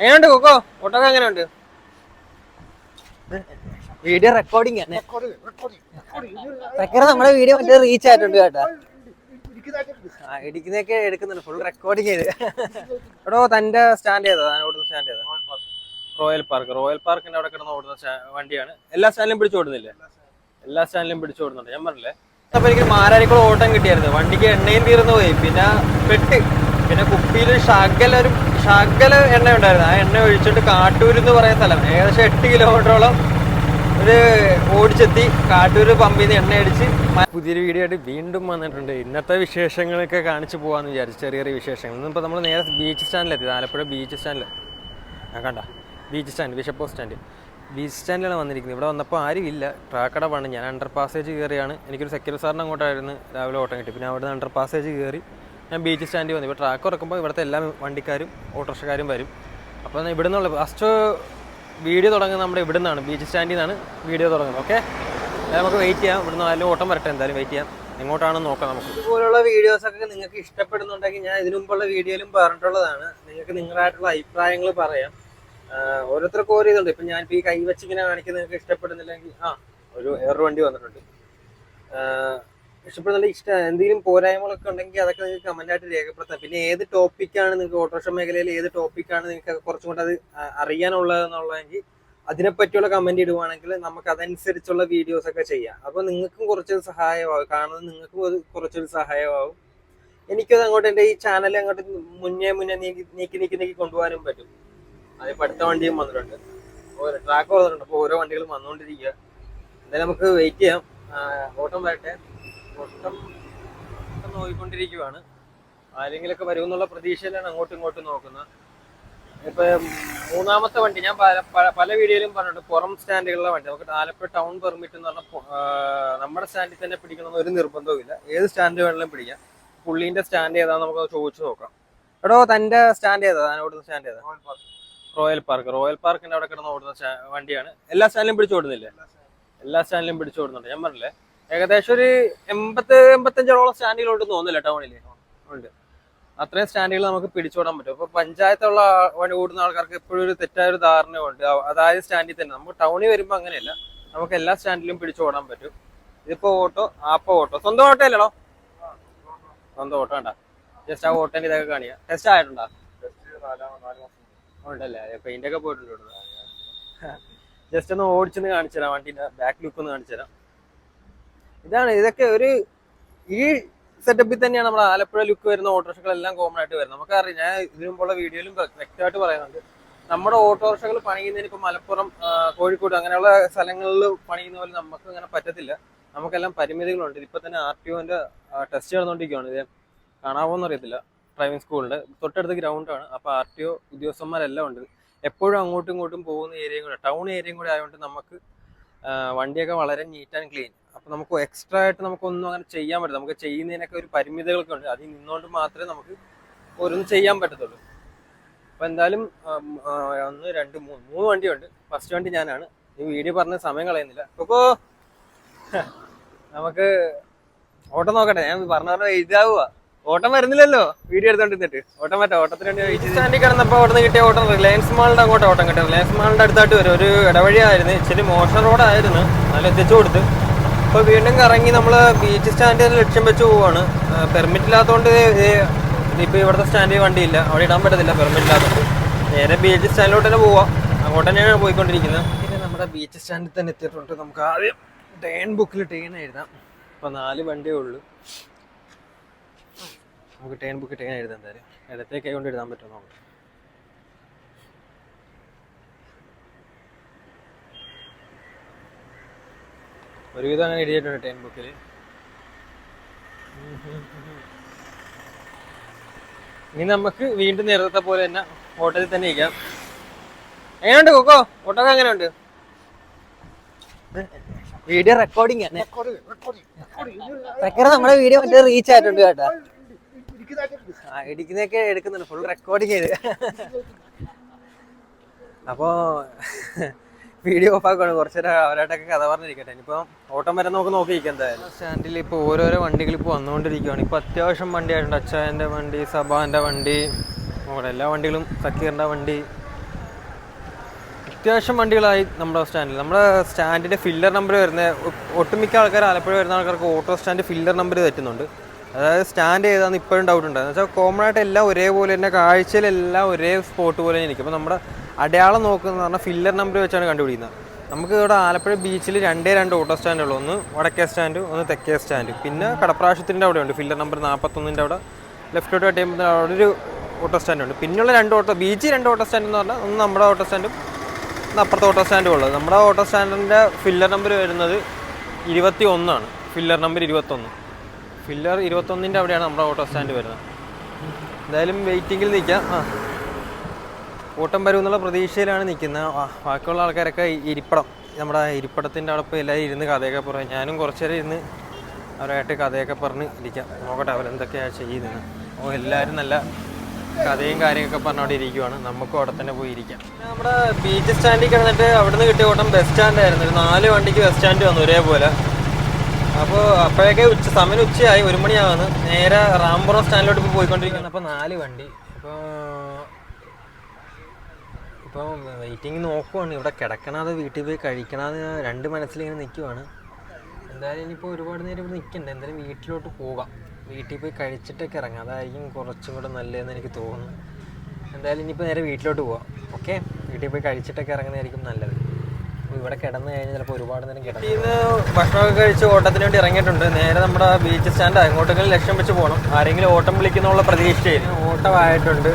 എങ്ങനെയുണ്ട് കൊക്കോ? ഓട്ടോക്കെ എങ്ങനെയുണ്ട്? വീഡിയോ റെക്കോർഡിംഗ് ആണ്. റെക്കോർഡ് നമ്മുടെ വീഡിയോ മറ്റേ റീച്ച് ആയിട്ടുണ്ട് കേട്ടോ. ആ ഇടിക്കുന്നൊക്കെ എടുക്കുന്നുണ്ട്. ഫുൾ റെക്കോർഡിങ് ചെയ്ത്. എടോ തന്റെ സ്റ്റാൻഡ് ചെയ്തോ താൻ ഓടുന്ന സ്റ്റാൻഡ് ചെയ്തോ റോയൽ പാർക്ക് റോയൽ പാർക്കിന്റെ അവിടെ കിടന്ന് ഓടുന്ന വണ്ടിയാണ്. എല്ലാ സ്റ്റാൻഡിലും പിടിച്ചു ഓടുന്നില്ലേ? എല്ലാ സ്റ്റാൻഡിലും പിടിച്ചു ഓടുന്നുണ്ട്. ഞാൻ പറഞ്ഞില്ലേ? അപ്പൊ എനിക്ക് മാരാരിക്കുള്ള ഓട്ടം കിട്ടിയായിരുന്നു. വണ്ടിക്ക് എണ്ണയും തീർന്നു പോയി. പിന്നെ പെട്ട്. പിന്നെ കുപ്പിയിൽ ശകല ഒരു ശകല എണ്ണ ഉണ്ടായിരുന്നു ആ എണ്ണ ഒഴിച്ചിട്ട് കാട്ടൂർ എന്ന് പറയുന്ന സ്ഥലം. ഏകദേശം എട്ട് കിലോമീറ്ററോളം ഒരു ഓടിച്ചെത്തി കാട്ടൂർ പമ്പിൽ നിന്ന് എണ്ണ അടിച്ച് പുതിയൊരു വീഡിയോ ആയിട്ട് വീണ്ടും വന്നിട്ടുണ്ട്. ഇന്നത്തെ വിശേഷങ്ങളൊക്കെ കാണിച്ചു പോകാമെന്ന് വിചാരിച്ചു ചെറിയ ചെറിയ വിശേഷങ്ങൾ. ഇന്നിപ്പോൾ നമ്മൾ നേരെ ബീച്ച് സ്റ്റാൻഡിലെത്തി ആലപ്പുഴ ബീച്ച് സ്റ്റാൻഡിൽ ആ കണ്ട? ബീച്ച് സ്റ്റാൻഡ് ബിഷപ്പോ സ്റ്റാൻഡ്. ബീച്ച് സ്റ്റാൻഡിലാണ് വന്നിരിക്കുന്നത്. ഇവിടെ വന്നപ്പോൾ ആരും ഇല്ല. ട്രാക്കട പണി. ഞാൻ അണ്ടർ പാസേജ് കയറിയാണ് എനിക്കൊരു സെക്യൂർ സാറിന് അങ്ങോട്ടായിരുന്നു രാവിലെ ഓട്ടം കിട്ടി. പിന്നെ അവിടെ നിന്ന് അണ്ടർ പാസേജ് കയറി ഞാൻ ബീച്ച് സ്റ്റാൻഡിൽ വന്നു. ഇപ്പോൾ ട്രാക്ക് ഉറക്കുമ്പോൾ ഇവിടുത്തെ എല്ലാ വണ്ടിക്കാരും ഓട്ടോറിക്ഷക്കാരും വരും. അപ്പോൾ ഇവിടെ നിന്നുള്ള ഫസ്റ്റ് വീഡിയോ തുടങ്ങുന്നത് നമ്മുടെ ഇവിടെ നിന്നാണ് ബീച്ച് സ്റ്റാൻഡിൽ നിന്നാണ് വീഡിയോ തുടങ്ങുന്നത്. ഓക്കെ നമുക്ക് വെയിറ്റ് ചെയ്യാം. ഇവിടുന്ന് ആരും ഓട്ടം വരട്ടെ എന്തായാലും വെയിറ്റ് ചെയ്യാം. എങ്ങോട്ടാണെന്ന് നോക്കാം നമുക്ക്. ഇതുപോലുള്ള വീഡിയോസൊക്കെ നിങ്ങൾക്ക് ഇഷ്ടപ്പെടുന്നുണ്ടെങ്കിൽ ഞാൻ ഇതിനു മുമ്പുള്ള വീഡിയോയിലും പറഞ്ഞിട്ടുള്ളതാണ്. നിങ്ങൾക്ക് നിങ്ങളായിട്ടുള്ള അഭിപ്രായങ്ങൾ പറയാം. ഓരോരുത്തർക്കും ഓരോ ഇതുണ്ട്. ഇപ്പം ഞാൻ ഈ കൈവച്ചിങ്ങനെ കാണിക്കുന്ന നിങ്ങൾക്ക് ഇഷ്ടപ്പെടുന്നില്ലെങ്കിൽ ആ ഒരു വേറൊരു വണ്ടി വന്നിട്ടുണ്ട്. ആഹ് ഇഷ്ട എന്തെങ്കിലും പോരായ്മകളൊക്കെ ഉണ്ടെങ്കിൽ അതൊക്കെ നിങ്ങൾക്ക് കമന്റ് ആയിട്ട് രേഖപ്പെടുത്താം. പിന്നെ ഏത് ടോപ്പിക്കാണ് നിങ്ങൾക്ക് ഓട്ടോറിക്ഷ മേഖലയിൽ ഏത് ടോപ്പിക്കാണ് നിങ്ങൾക്ക് കുറച്ചും കൂടെ അത് അറിയാനുള്ളതെന്നുള്ളതെങ്കിൽ അതിനെപ്പറ്റിയുള്ള കമന്റ് ഇടുവാണെങ്കിൽ നമുക്ക് അതനുസരിച്ചുള്ള വീഡിയോസ് ഒക്കെ ചെയ്യാം. അപ്പോൾ നിങ്ങൾക്കും കുറച്ചൊരു സഹായമാവും. കാണുന്നത് നിങ്ങൾക്കും അത് കുറച്ചൊരു സഹായമാവും. എനിക്കത് അങ്ങോട്ട് എന്റെ ഈ ചാനൽ അങ്ങോട്ട് മുന്നേ മുന്നേ നീക്കി നീക്കി നീക്കി നീക്കി കൊണ്ടുപോകാനും പറ്റും. അതിപ്പോൾ അടുത്ത വണ്ടിയും വന്നിട്ടുണ്ട്. ഓരോ ട്രാക്ക് വന്നിട്ടുണ്ട്. അപ്പോൾ ഓരോ വണ്ടികളും വന്നുകൊണ്ടിരിക്കുക. എന്തായാലും നമുക്ക് വെയിറ്റ് ചെയ്യാം. ഓട്ടം വരട്ടെ. ഓട്ടം നോക്കിക്കൊണ്ടിരിക്കുവാണ് ആരെങ്കിലൊക്കെ വരുമെന്നുള്ള പ്രതീക്ഷയിലാണ് അങ്ങോട്ടും ഇങ്ങോട്ടും നോക്കുന്നത്. ഇപ്പൊ മൂന്നാമത്തെ വണ്ടി ഞാൻ പല വീഡിയോയിലും പറഞ്ഞിട്ടുണ്ട് പുറം സ്റ്റാൻഡുകളിലെ വണ്ടി. നമുക്ക് ആലപ്പുഴ ടൗൺ പെർമിറ്റ് എന്ന് പറഞ്ഞാൽ നമ്മുടെ സ്റ്റാൻഡിൽ തന്നെ പിടിക്കണമെന്ന് ഒരു നിർബന്ധവും ഇല്ല. ഏത് സ്റ്റാൻഡ് വേണമെങ്കിലും പിടിക്കാം. പുള്ളീന്റെ സ്റ്റാൻഡ് ഏതാന്ന് നമുക്ക് ചോദിച്ചു നോക്കാം. എടോ തന്റെ സ്റ്റാൻഡ് ഏതാ? താൻ ഓടുന്ന സ്റ്റാൻഡ് ഏതാ? Royal park. റോയൽ പാർക്കിന്റെ അവിടെ കിടന്ന് ഓടുന്ന വണ്ടിയാണ്. എല്ലാ സ്റ്റാൻഡിലും പിടിച്ചു ഓടുന്നില്ലേ? എല്ലാ സ്റ്റാൻഡിലും പിടിച്ചു ഓടുന്നുണ്ട്. ഞാൻ പറഞ്ഞില്ലേ? ഏകദേശം ഒരു എൺപത് എൺപത്തഞ്ചോളം സ്റ്റാൻഡുകളുണ്ട് തോന്നില്ല ടൗണിൽ ഉണ്ട്. അത്രയും സ്റ്റാൻഡുകൾ നമുക്ക് പിടിച്ചോടാൻ പറ്റും. ഇപ്പൊ പഞ്ചായത്തുള്ള വണ്ടി ഓടുന്ന ആൾക്കാർക്ക് എപ്പോഴും ഒരു തെറ്റായ ഒരു ധാരണയുണ്ട്. അതായത് സ്റ്റാൻഡിൽ തന്നെ. നമുക്ക് ടൗണിൽ വരുമ്പോൾ അങ്ങനെയല്ല. നമുക്ക് എല്ലാ സ്റ്റാൻഡിലും പിടിച്ചോടാൻ പറ്റും. ഇതിപ്പോ ഓട്ടോ ആപ്പോ ഓട്ടോ. സ്വന്തം ഓട്ടോ അല്ലടോ? സ്വന്തം ഓട്ടോ വേണ്ട ജസ്റ്റ് ആ ഓട്ടോന്റെ ഇതൊക്കെ കാണിയാ. ടെസ്റ്റ് ആയിട്ടുണ്ടോ? ഉണ്ടല്ലേ. പെയിന്റ് ഒക്കെ പോയിട്ടുണ്ട് ജസ്റ്റ് ഒന്ന് ഓടിച്ചെന്ന് കാണിച്ചു തരാം വണ്ടിന്റെ ബാക്ക് ലുക്ക് ഒന്ന് കാണിച്ചു തരാം ഇതാണ് ഇതൊക്കെ ഒരു ഈ സെറ്റപ്പിൽ തന്നെയാണ് നമ്മൾ ആലപ്പുഴ ലുക്ക് വരുന്ന ഓട്ടോറിക്ഷകളെല്ലാം കോമൺ ആയിട്ട് വരുന്നത്. നമുക്കറിയാം ഞാൻ ഇതിനു മുമ്പുള്ള വീഡിയോയിലും വ്യക്തമായിട്ട് പറയുന്നുണ്ട്. നമ്മുടെ ഓട്ടോറിക്ഷകൾ പണിയുന്നതിന് ഇപ്പം മലപ്പുറം കോഴിക്കോട് അങ്ങനെയുള്ള സ്ഥലങ്ങളിൽ പണിയുന്ന പോലെ നമുക്ക് അങ്ങനെ പറ്റത്തില്ല. നമുക്കെല്ലാം പരിമിതികളുണ്ട്. ഇപ്പം തന്നെ ആർ ടി ഒന്റെ ടെസ്റ്റ് നടന്നുകൊണ്ടിരിക്കുകയാണ്. ഇത് കാണാവോന്ന് അറിയത്തില്ല. ഡ്രൈവിംഗ് സ്കൂളിന്റെ തൊട്ടടുത്ത് ഗ്രൗണ്ടാണ് അപ്പോൾ ആർ ടി ഒ ഉദ്യോഗസ്ഥന്മാരെല്ലാം ഉണ്ട്. എപ്പോഴും അങ്ങോട്ടും ഇങ്ങോട്ടും പോകുന്ന ഏരിയയും കൂടെ ടൗൺ ഏരിയയും കൂടെ ആയതുകൊണ്ട് നമുക്ക് വണ്ടിയൊക്കെ വളരെ നീറ്റ് ആൻഡ് ക്ലീൻ അപ്പൊ നമുക്ക് എക്സ്ട്രാ ആയിട്ട് നമുക്കൊന്നും അങ്ങനെ ചെയ്യാൻ പറ്റില്ല. നമുക്ക് ചെയ്യുന്നതിനൊക്കെ ഒരു പരിമിതികളൊക്കെ ഉണ്ട്. അതിൽ നിന്നുകൊണ്ട് മാത്രമേ നമുക്ക് ഓരോന്നും ചെയ്യാൻ പറ്റത്തുള്ളൂ. അപ്പൊ എന്തായാലും ഒന്ന് രണ്ട് മൂന്ന് മൂന്ന് വണ്ടിയുണ്ട്. ഫസ്റ്റ് വണ്ടി ഞാനാണ്. ഈ വീഡിയോ പറഞ്ഞ സമയം കളയുന്നില്ല. കൊക്കോ! നമുക്ക് ഓട്ടം നോക്കട്ടെ. ഞാൻ പറഞ്ഞ പറഞ്ഞ ഇതാവുക ഓട്ടം വരുന്നില്ലല്ലോ. വീഡിയോ എടുത്തോണ്ടിരുന്നിട്ട് ഓട്ടം മറ്റോ. ഓട്ടത്തിന് വേണ്ടി സ്റ്റാൻഡിൽ കിടന്നപ്പോൾ അവിടെ നിന്ന് കിട്ടിയ ഓട്ടം റിലയൻസ് മാളിന്റെ അങ്ങോട്ട് ഓട്ടം കിട്ടും. റിലയൻസ് മാളിന്റെ അടുത്തായിട്ട് വരും. ഒരു ഇടവഴിയായിരുന്നു. ഇച്ചിരി മോശം റോഡായിരുന്നു നല്ല എത്തിച്ചു കൊടുത്ത്. അപ്പോൾ വീണ്ടും കറങ്ങി നമ്മൾ ബീച്ച് സ്റ്റാൻഡിൽ ലക്ഷ്യം വെച്ച് പോവാണ്. പെർമിറ്റ് ഇല്ലാത്തതുകൊണ്ട് ഇപ്പോൾ ഇവിടുത്തെ സ്റ്റാൻഡിൽ വണ്ടിയില്ല. അവിടെ ഇടാൻ പറ്റത്തില്ല പെർമിറ്റ് ഇല്ലാത്തതുകൊണ്ട് നേരെ ബീച്ച് സ്റ്റാൻഡിലോട്ട് തന്നെ പോവാം. അങ്ങോട്ട് തന്നെയാണ് പോയിക്കൊണ്ടിരിക്കുന്നത്. പിന്നെ നമ്മുടെ ബീച്ച് സ്റ്റാൻഡിൽ തന്നെ എത്തിയിട്ടുണ്ട്. നമുക്ക് ആദ്യം ടേൺ ബുക്കിൽ ടേൺ എഴുതാം. അപ്പോൾ നാല് വണ്ടിയേ ഉള്ളൂ. നമുക്ക് ടേൺ ബുക്ക് ടേൺ എഴുതാം എന്തായാലും. ഇടത്തെ കൈ കൊണ്ട് എഴുതാൻ പറ്റുമോ നോക്കാം. ഒരുവിധം അങ്ങനെ എഴുതിയിട്ടുണ്ട് ടേൺ ബുക്കിൽ. ഇനി നമുക്ക് വീണ്ടും നേരത്തെ പോലെ തന്നെ ഓട്ടോയിൽ തന്നെ ഇരിക്കാം. എങ്ങനെയുണ്ട് കൊക്കോ? ഓട്ടോ എങ്ങനെയുണ്ട്? വീഡിയോ റെക്കോർഡിംഗ് ആണ്. നമ്മുടെ വീഡിയോ മറ്റേ റീച്ച് ആയിട്ടുണ്ട് കേട്ടോ. ഇടിക്കുന്നൊക്കെ എടുക്കുന്നുണ്ട്. ഫുൾ റെക്കോർഡിങ് ചെയ്ത്. അപ്പോ വീഡിയോ ഓഫ് ആക്കുകയാണ് കുറച്ചേരം അവരായിട്ടൊക്കെ കഥ പറഞ്ഞിരിക്കട്ടെ. ഇനിയിപ്പോൾ ഓട്ടം വരെ നമുക്ക് നോക്കിയിരിക്കാം എന്തായാലും. സ്റ്റാൻഡിൽ ഇപ്പോൾ ഓരോരോ വണ്ടികൾ ഇപ്പോൾ വന്നുകൊണ്ടിരിക്കുകയാണ് ഇപ്പോൾ അത്യാവശ്യം വണ്ടി ആയിട്ടുണ്ട് അച്ചായന്റെ വണ്ടി സബാന്റെ വണ്ടി നമ്മുടെ എല്ലാ വണ്ടികളും സക്കീറിന്റെ വണ്ടി. അത്യാവശ്യം വണ്ടികളായി നമ്മുടെ സ്റ്റാൻഡിൽ നമ്മുടെ സ്റ്റാൻഡിന്റെ ഫില്ലർ നമ്പർ വരുന്ന ഒട്ടുമിക്ക ആൾക്കാർ ആലപ്പുഴ വരുന്ന ആൾക്കാർക്ക് ഓട്ടോ സ്റ്റാൻഡ് ഫില്ലർ നമ്പർ തെറ്റുന്നുണ്ട്. അതായത് സ്റ്റാൻഡ് ചെയ്താന്ന് ഇപ്പോഴും ഡൗട്ട് ഉണ്ട്. എന്ന് വെച്ചാൽ കോമൺ ആയിട്ട് എല്ലാം ഒരേപോലെ തന്നെ കാഴ്ചയിലെല്ലാം ഒരേ സ്പോട്ട് പോലെ ഇരിക്കും. അപ്പോൾ നമ്മുടെ അടയാളം നോക്കുന്നത് പറഞ്ഞാൽ ഫില്ലർ നമ്പർ വെച്ചാണ് കണ്ടുപിടിക്കുന്നത്. നമുക്ക് ഇവിടെ ആലപ്പുഴ ബീച്ചിൽ രണ്ടേ രണ്ട് ഓട്ടോ സ്റ്റാൻഡുകൾ ഒന്ന് വടക്കേ സ്റ്റാൻഡ് ഒന്ന് തെക്കേ സ്റ്റാൻഡ് പിന്നെ കടപ്രാശത്തിന്റെ അവിടെ ഉണ്ട്. ഫില്ലർ നമ്പർ നാൽപ്പത്തൊന്നിന്റെ അവിടെ ലെഫ്റ്റോട്ട് കട്ടിയുമ്പോൾ അവിടെ ഒരു ഓട്ടോ സ്റ്റാൻഡ് ഉണ്ട്. പിന്നെയുള്ള രണ്ട് ഓട്ടോ ബീച്ചിൽ രണ്ട് ഓട്ടോ സ്റ്റാൻഡ് എന്ന് പറഞ്ഞാൽ ഒന്ന് നമ്മുടെ ഓട്ടോ സ്റ്റാൻഡും അപ്പുറത്തെ ഓട്ടോ സ്റ്റാൻഡും ഉള്ളത്. നമ്മുടെ ഓട്ടോ സ്റ്റാൻഡിന്റെ ഫില്ലർ നമ്പർ വരുന്നത് ഇരുപത്തി ഒന്നാണ് ഫില്ലർ നമ്പർ ഇരുപത്തൊന്ന്. ഫില്ലർ ഇരുപത്തൊന്നിന്റെ അവിടെയാണ് നമ്മുടെ ഓട്ടോ സ്റ്റാൻഡ് വരുന്നത്. എന്തായാലും വെയിറ്റിങ്ങിൽ നിൽക്കാം. ആ. ഓട്ടം വരും എന്നുള്ള പ്രതീക്ഷയിലാണ് നിൽക്കുന്നത്. ബാക്കിയുള്ള ആൾക്കാരൊക്കെ ഇരിപ്പടം. നമ്മുടെ ഇരിപ്പടത്തിന്റെ അവിടെ ഇപ്പോൾ എല്ലാവരും ഇരുന്ന് കഥയൊക്കെ പറയും ഞാനും കുറച്ച് നേരം ഇരുന്ന് അവരായിട്ട് കഥയൊക്കെ പറഞ്ഞ് ഇരിക്കാം. നോക്കട്ടെ അവരെന്തൊക്കെയാണ് ചെയ്യുന്നത്. ഓ എല്ലാവരും നല്ല കഥയും കാര്യമൊക്കെ പറഞ്ഞ് ഇരിക്കുവാണ്. നമുക്കും അവിടെ തന്നെ പോയി ഇരിക്കാം. നമ്മുടെ ബീച്ച് സ്റ്റാൻഡിൽ കിടന്നിട്ട് അവിടുന്ന് കിട്ടിയ ഓട്ടം ബസ് സ്റ്റാൻഡായിരുന്നു ഒരു നാല് വണ്ടിക്ക് ബസ് സ്റ്റാൻഡ് വന്നു ഒരേപോലെ. അപ്പോൾ അപ്പോഴൊക്കെ ഉച്ച സമയം ഉച്ചയായി ഒരു മണിയാവുന്നു. നേരെ റാംപുറം സ്റ്റാൻഡിലോട്ട് ഇപ്പോൾ പോയിക്കൊണ്ടിരിക്കുകയാണ്. അപ്പോൾ നാല് വണ്ടി. അപ്പോൾ ഇപ്പോൾ വെയിറ്റിംഗ് നോക്കുവാണ്. ഇവിടെ കിടക്കണത് വീട്ടിൽ പോയി കഴിക്കണത് രണ്ട് മനസ്സിലിങ്ങനെ നിൽക്കുവാണ് എന്തായാലും ഇനിയിപ്പോൾ ഒരുപാട് നേരം ഇവിടെ നിൽക്കണ്ട എന്തായാലും വീട്ടിലോട്ട് പോകാം. വീട്ടിൽ പോയി കഴിച്ചിട്ടൊക്കെ ഇറങ്ങാം. അതായിരിക്കും കുറച്ചും കൂടെ നല്ലതെന്ന് എനിക്ക് തോന്നുന്നു. എന്തായാലും ഇനിയിപ്പോൾ നേരെ വീട്ടിലോട്ട് പോവാം. ഓക്കെ? വീട്ടിൽ പോയി കഴിച്ചിട്ടൊക്കെ ഇറങ്ങുന്നതായിരിക്കും നല്ലത്. ഇവിടെ കിടന്നു കഴിഞ്ഞാൽ ചിലപ്പോൾ ഒരുപാട് നേരം കിടന്നു ഇന്ന് ഭക്ഷണമൊക്കെ കഴിച്ച് ഓട്ടത്തിന് വേണ്ടി ഇറങ്ങിയിട്ടുണ്ട്. നേരെ നമ്മുടെ ബീച്ച് സ്റ്റാൻഡ് അങ്ങോട്ടെങ്കിലും ലക്ഷ്യം വെച്ച് പോകണം ആരെങ്കിലും ഓട്ടം വിളിക്കുന്നുള്ള പ്രതീക്ഷയിൽ ഓട്ടമായിട്ടുണ്ട്.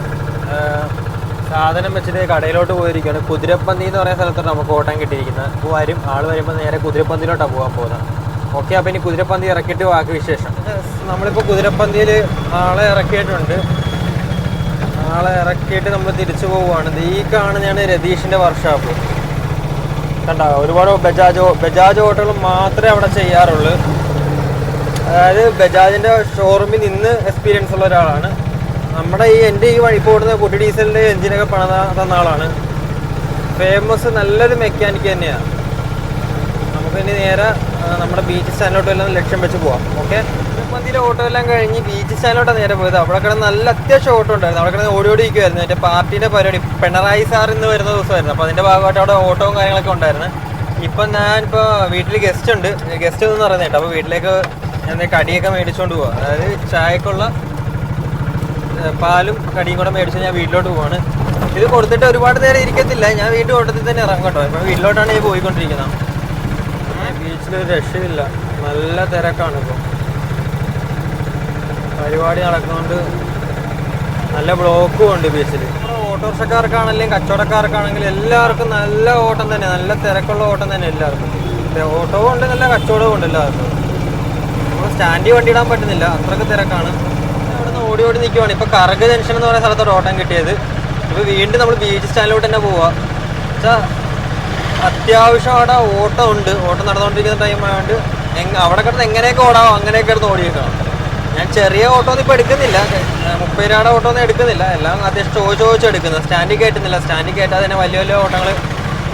സാധനം വെച്ചിട്ട് കടയിലോട്ട് പോയിരിക്കുകയാണ്. കുതിരപ്പന്തി എന്ന് പറയുന്ന സ്ഥലത്താണ് നമുക്ക് ഓട്ടം കിട്ടിയിരിക്കുന്നത്. അപ്പോൾ വരും ആൾ വരുമ്പോൾ നേരെ കുതിരപ്പന്തിയിലോട്ടാണ് പോകാൻ പോകുന്നത്. ഓക്കെ അപ്പോൾ ഇനി കുതിരപ്പന്തി ഇറക്കിയിട്ട് ബാക്കി വിശേഷം. നമ്മളിപ്പോൾ കുതിരപ്പന്തിയിൽ ആളെ ഇറക്കിയിട്ടുണ്ട്. ആളെ ഇറക്കിയിട്ട് നമ്മൾ തിരിച്ചു പോവുകയാണ്. ദേ ഈ കാണുന്നതാണ് രതീഷിന്റെ വർക്ക്ഷോപ്പ് കണ്ട ഒരുപാട് ബജാജ് ബജാജ് ഓട്ടോകൾ മാത്രമേ അവിടെ ചെയ്യാറുള്ളൂ. അതായത് ബജാജിന്റെ ഷോറൂമിൽ നിന്ന് എക്സ്പീരിയൻസ് ഉള്ള ഒരാളാണ്. നമ്മുടെ ഈ എന്റെ ഈ വഴി പോകുന്ന കുട്ടി ഡീസലിന്റെ എഞ്ചിനൊക്കെ പണ തന്ന ആളാണ്. ഫേമസ് നല്ലൊരു മെക്കാനിക്ക് തന്നെയാണ് നമുക്ക് ഇനി നേരെ നമ്മുടെ ബീച്ച് സ്റ്റാൻഡിലോട്ട് എല്ലാം ലക്ഷ്യം വെച്ച് പോവാം. ഓക്കെ മന്തിയിലെ ഓട്ടോ എല്ലാം കഴിഞ്ഞ് ബീച്ച് സ്റ്റാൻഡിലോട്ടാണ് നേരെ പോയത്. അവിടെ കിടന്ന് നല്ല അത്യാവശ്യം ഓട്ടോ ഉണ്ടായിരുന്നു. അവിടെ കിടന്ന് ഓടി ഓടി ഇരിക്കുമായിരുന്നു എന്റെ പാർട്ടിയുടെ പരിപാടി പിണറായി സാർ ഇന്ന് വരുന്ന ദിവസമായിരുന്നു. അപ്പോൾ അതിന്റെ ഭാഗമായിട്ട് അവിടെ ഓട്ടവും കാര്യങ്ങളൊക്കെ ഉണ്ടായിരുന്നു. ഇപ്പം ഞാനിപ്പോൾ വീട്ടിൽ ഗസ്റ്റ് ഉണ്ട്. ഗസ്റ്റ് എന്ന് പറയുന്നത് കേട്ടോ. അപ്പോൾ വീട്ടിലേക്ക് ഞാൻ കടിയൊക്കെ മേടിച്ചുകൊണ്ട് പോവാം. അതായത് ചായക്കുള്ള പാലും കടിയും കൂടെ മേടിച്ച് ഞാൻ വീട്ടിലോട്ട് പോവാണ്. ഇത് കൊടുത്തിട്ട് ഒരുപാട് നേരം ഇരിക്കത്തില്ല. ഞാൻ വീട്ടിൽ ഓട്ടത്തിൽ തന്നെ ഇറങ്ങും കേട്ടോ. ഇപ്പം വീട്ടിലോട്ടാണ് ഈ പോയിക്കൊണ്ടിരിക്കുന്നത്. ബീച്ചിൽ രക്ഷയില്ല. നല്ല തിരക്കാണ് ഇപ്പോൾ പരിപാടി നടക്കുന്നുണ്ട്. നല്ല ബ്ലോക്കും ഉണ്ട് ബീച്ചിൽ ഓട്ടോറിക്ഷക്കാർക്കാണെങ്കിലും കച്ചവടക്കാർക്കാണെങ്കിലും എല്ലാവർക്കും നല്ല ഓട്ടം തന്നെ നല്ല തിരക്കുള്ള ഓട്ടം തന്നെ എല്ലാവർക്കും. ഓട്ടോ ഓട്ടവും ഉണ്ട് നല്ല കച്ചവടവും ഉണ്ട് എല്ലാവർക്കും. നമ്മൾ സ്റ്റാൻഡിൽ വണ്ടി ഇടാൻ പറ്റുന്നില്ല അത്രയ്ക്ക് തിരക്കാണ്. അവിടെ നിന്ന് ഓടി ഓടി നിൽക്കുവാണ് ഇപ്പോൾ കറക് ജംഗ്ഷൻ എന്ന് പറയുന്ന സ്ഥലത്തോട് ഓട്ടം കിട്ടിയത്. ഇപ്പോൾ വീണ്ടും നമ്മൾ ബീച്ച് സ്റ്റാൻഡിലോട്ട് തന്നെ പോവാ. വെച്ചാൽ അത്യാവശ്യം അവിടെ ഓട്ടം ഉണ്ട് ഓട്ടം നടന്നുകൊണ്ടിരിക്കുന്ന ടൈം ആയതുകൊണ്ട് എങ് അവിടെ കിടന്ന് എങ്ങനെയൊക്കെ ഓടാമോ അങ്ങനെയൊക്കെ കിടന്ന് ഓടിയേക്കാം. ഞാൻ ചെറിയ ഓട്ടോ ഒന്നും ഇപ്പോൾ എടുക്കുന്നില്ല. മുപ്പത് രൂപയുടെ ഓട്ടോ ഒന്നും എടുക്കുന്നില്ല. എല്ലാം അത്യാവശ്യം ചോദിച്ച് ചോദിച്ച് എടുക്കുന്നത് സ്റ്റാൻഡിൽ കയറ്റുന്നില്ല സ്റ്റാൻഡിൽ കയറ്റാതെ തന്നെ വലിയ വലിയ ഓട്ടങ്ങൾ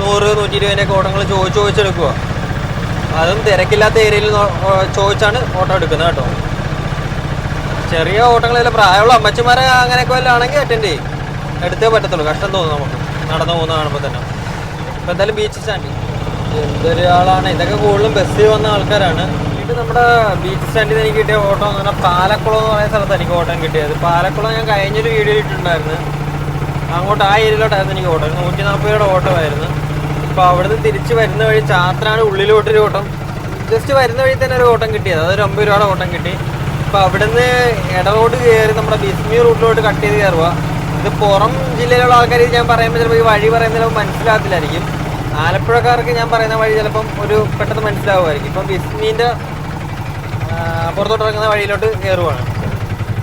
നൂറ് നൂറ്റി ഇരുപതിനൊക്കെ ഓട്ടങ്ങൾ ചോദിച്ച് ചോദിച്ചെടുക്കുക അതും തിരക്കില്ലാത്ത ഏരിയയിൽ ചോദിച്ചാണ് ഓട്ടോ എടുക്കുന്നത് കേട്ടോ. ചെറിയ ഓട്ടങ്ങളിൽ പ്രായമുള്ള അമ്മച്ചിമാരെ അങ്ങനെയൊക്കെ വല്ല ആണെങ്കിൽ അറ്റൻഡ് ചെയ്യും. എടുത്തേ പറ്റത്തുള്ളൂ. കഷ്ടം തോന്നും നമുക്ക്. നടന്നു പോകുന്ന കാണുമ്പോൾ തന്നെ. ഇപ്പം എന്തായാലും ബീച്ച് സ്റ്റാൻഡിൽ എന്തൊരു ആളാണ് ഇതൊക്കെ കൂടുതലും ബസ്സിൽ വന്ന ആൾക്കാരാണ്. ഇത് നമ്മുടെ ബീച്ച് സ്റ്റാൻഡിൽ നിന്ന് എനിക്ക് കിട്ടിയ ഓട്ടോ എന്ന് പറഞ്ഞാൽ പാലക്കുളം എന്ന് പറയുന്ന സ്ഥലത്ത് എനിക്ക് ഓട്ടം കിട്ടിയത്. പാലക്കുളം ഞാൻ കഴിഞ്ഞൊരു വീഡിയോ ഇട്ടിട്ടുണ്ടായിരുന്നു. അങ്ങോട്ട് ആ ഏരിയയിലോട്ടായിരുന്നു എനിക്ക് ഓട്ടം നൂറ്റി നാൽപ്പത് രൂപയുടെ ഓട്ടമായിരുന്നു അപ്പോൾ അവിടുന്ന് തിരിച്ച് വരുന്ന വഴി ചാത്രാണ് ഉള്ളിലോട്ടൊരു ഓട്ടം ജസ്റ്റ് വരുന്ന വഴി തന്നെ ഒരു ഓട്ടം കിട്ടിയത്. അതൊരു അമ്പത് രൂപയുടെ ഓട്ടം കിട്ടി. അപ്പോൾ അവിടുന്ന് ഇടറോഡ് കയറി നമ്മുടെ ബിസ്മി റൂട്ടിലോട്ട് കട്ട് ചെയ്ത് കയറുക ഇത് പുറം ജില്ലയിലുള്ള ആൾക്കാർ ഞാൻ പറയുമ്പോൾ ചിലപ്പോൾ ഈ വഴി പറയുന്ന ചിലപ്പോൾ മനസ്സിലാകത്തില്ലായിരിക്കും. ആലപ്പുഴക്കാർക്ക് ഞാൻ പറയുന്ന വഴി ചിലപ്പം ഒരു പെട്ടെന്ന് മനസ്സിലാവുമായിരിക്കും. ഇപ്പം ബിസ്മീന്റെ പുറത്തോട്ട് ഇറങ്ങുന്ന വഴിയിലോട്ട് കയറുവാണ്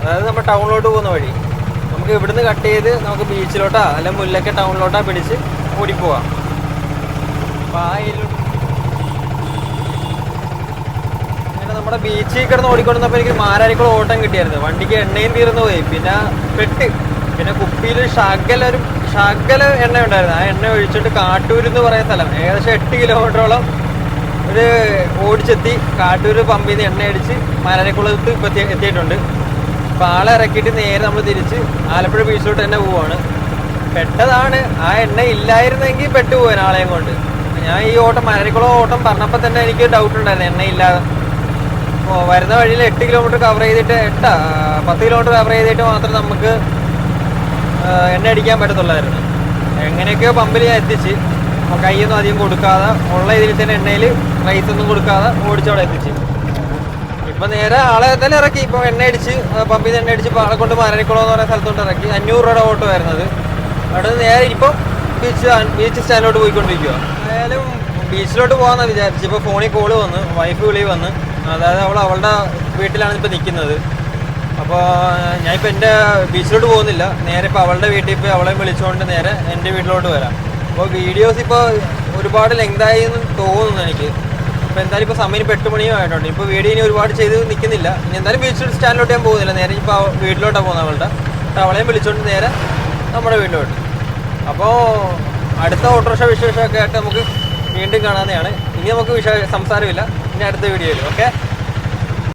അതായത് നമ്മൾ ടൗണിലോട്ട് പോകുന്ന വഴി. നമുക്ക് ഇവിടുന്ന് കട്ട് ചെയ്ത് നമുക്ക് ബീച്ചിലോട്ടാ അല്ലെ മുല്ലക്ക ടൗണിലോട്ടാ പിടിച്ച് ഓടിപ്പോവാം. അപ്പോൾ ആ നമ്മുടെ ബീച്ചിൽ കിടന്ന് ഓടിക്കൊണ്ടിരുന്നപ്പോൾ എനിക്ക് മാരാരിക്കുള്ള ഓട്ടം കിട്ടിയായിരുന്നു. വണ്ടിക്ക് എണ്ണയും തീർന്നു പോയി. പിന്നെ പെട്ട് പിന്നെ കുപ്പിയിൽ ശകല ഒരു ശകല എണ്ണ ഉണ്ടായിരുന്നു ആ എണ്ണ ഒഴിച്ചിട്ട് കാട്ടൂർ എന്ന് പറയുന്ന സ്ഥലം. ഏകദേശം എട്ട് കിലോമീറ്ററോളം ഒരു ഓടിച്ചെത്തി കാട്ടൂർ പമ്പിൽ നിന്ന് എണ്ണ അടിച്ച് മലനക്കുളത്ത് ഇപ്പം എത്തി എത്തിയിട്ടുണ്ട്. അപ്പോൾ ആളെ ഇറക്കിയിട്ട് നേരെ നമ്മൾ തിരിച്ച് ആലപ്പുഴ ബീച്ചിലോട്ട് തന്നെ പോവാണ്. പെട്ടതാണ്. ആ എണ്ണ ഇല്ലായിരുന്നെങ്കിൽ പെട്ടുപോകാൻ ആളെയും കൊണ്ട്. ഞാൻ ഈ ഓട്ടം മലനക്കുളം ഓട്ടം പറഞ്ഞപ്പോൾ തന്നെ എനിക്ക് ഡൗട്ട് ഉണ്ടായിരുന്നു. എണ്ണ ഇല്ലാതെ വരുന്ന വഴിയിൽ എട്ട് കിലോമീറ്റർ കവർ ചെയ്തിട്ട് എട്ടാ പത്ത് കിലോമീറ്റർ കവർ ചെയ്തിട്ട് മാത്രം നമുക്ക് എണ്ണ അടിക്കാൻ പറ്റത്തുള്ളായിരുന്നു. എങ്ങനെയൊക്കെയോ പമ്പിൽ ഞാൻ എത്തിച്ച്. കൈയൊന്നും അധികം കൊടുക്കാതെ ഉള്ള ഇതിൽ തന്നെ എണ്ണയിൽ റൈസ് ഒന്നും കൊടുക്കാതെ ഓടിച്ചവിടെ എത്തിച്ച്. ഇപ്പം നേരെ ആളെ തന്നെ ഇറക്കി. ഇപ്പം എണ്ണ അടിച്ച് പമ്പിൽ നിന്ന് എണ്ണ അടിച്ച് ഇപ്പൊ ആളെ കൊണ്ട് മരണിക്കുളം എന്ന് പറയുന്ന സ്ഥലത്തോട്ട് ഇറക്കി. അഞ്ഞൂറ് രൂപയുടെ ഓട്ടോ വരുന്നത് അവിടെ നേരെ ഇപ്പം ബീച്ച് ബീച്ച് സ്റ്റാൻഡിലോട്ട് പോയിക്കൊണ്ടിരിക്കുക ആയാലും ബീച്ചിലോട്ട് പോകാമെന്നാണ് വിചാരിച്ചു ഇപ്പോൾ ഫോണിൽ കോൾ വന്ന് വൈഫ് വിളി വന്ന്. അതായത് അവൾ അവളുടെ വീട്ടിലാണ് ഇപ്പം നിൽക്കുന്നത് അപ്പോൾ ഞാനിപ്പോൾ എന്റെ ബീച്ചിലോട്ട് പോകുന്നില്ല. നേരെ ഇപ്പോൾ അവളുടെ വീട്ടിൽ പോയി അവളെ വിളിച്ചുകൊണ്ട് നേരെ എന്റെ വീട്ടിലോട്ട് വരാം. അപ്പോൾ വീഡിയോസ് ഇപ്പോൾ ഒരുപാട് ലെങ്തായി എന്ന് തോന്നുന്നു എനിക്ക്. അപ്പോൾ എന്തായാലും ഇപ്പോൾ സമയം ഇപ്പോൾ എട്ട് മണിയും ആയിട്ടുണ്ട്. ഇപ്പോൾ വീഡിയോ ഇനി ഒരുപാട് ചെയ്ത് നിൽക്കുന്നില്ല. ഇനി എന്തായാലും ബീച്ച് സ്റ്റാൻഡിലോട്ട് ഞാൻ പോകുന്നില്ല. നേരെ ഇപ്പോൾ വീട്ടിലോട്ടാണ് പോകുന്നത് അവളുടെ. അപ്പോൾ അവളെയും വിളിച്ചുകൊണ്ട് നേരെ നമ്മുടെ വീട്ടിലോട്ട്. അപ്പോൾ അടുത്ത ഓട്ടോറിക്ഷ വിശേഷമൊക്കെ ആയിട്ട് നമുക്ക് വീണ്ടും കാണാവുന്നതാണ്. ഇനി നമുക്ക് വിശ സംസാരമില്ല. ഇനി അടുത്ത വീഡിയോയിൽ. ഓക്കെ?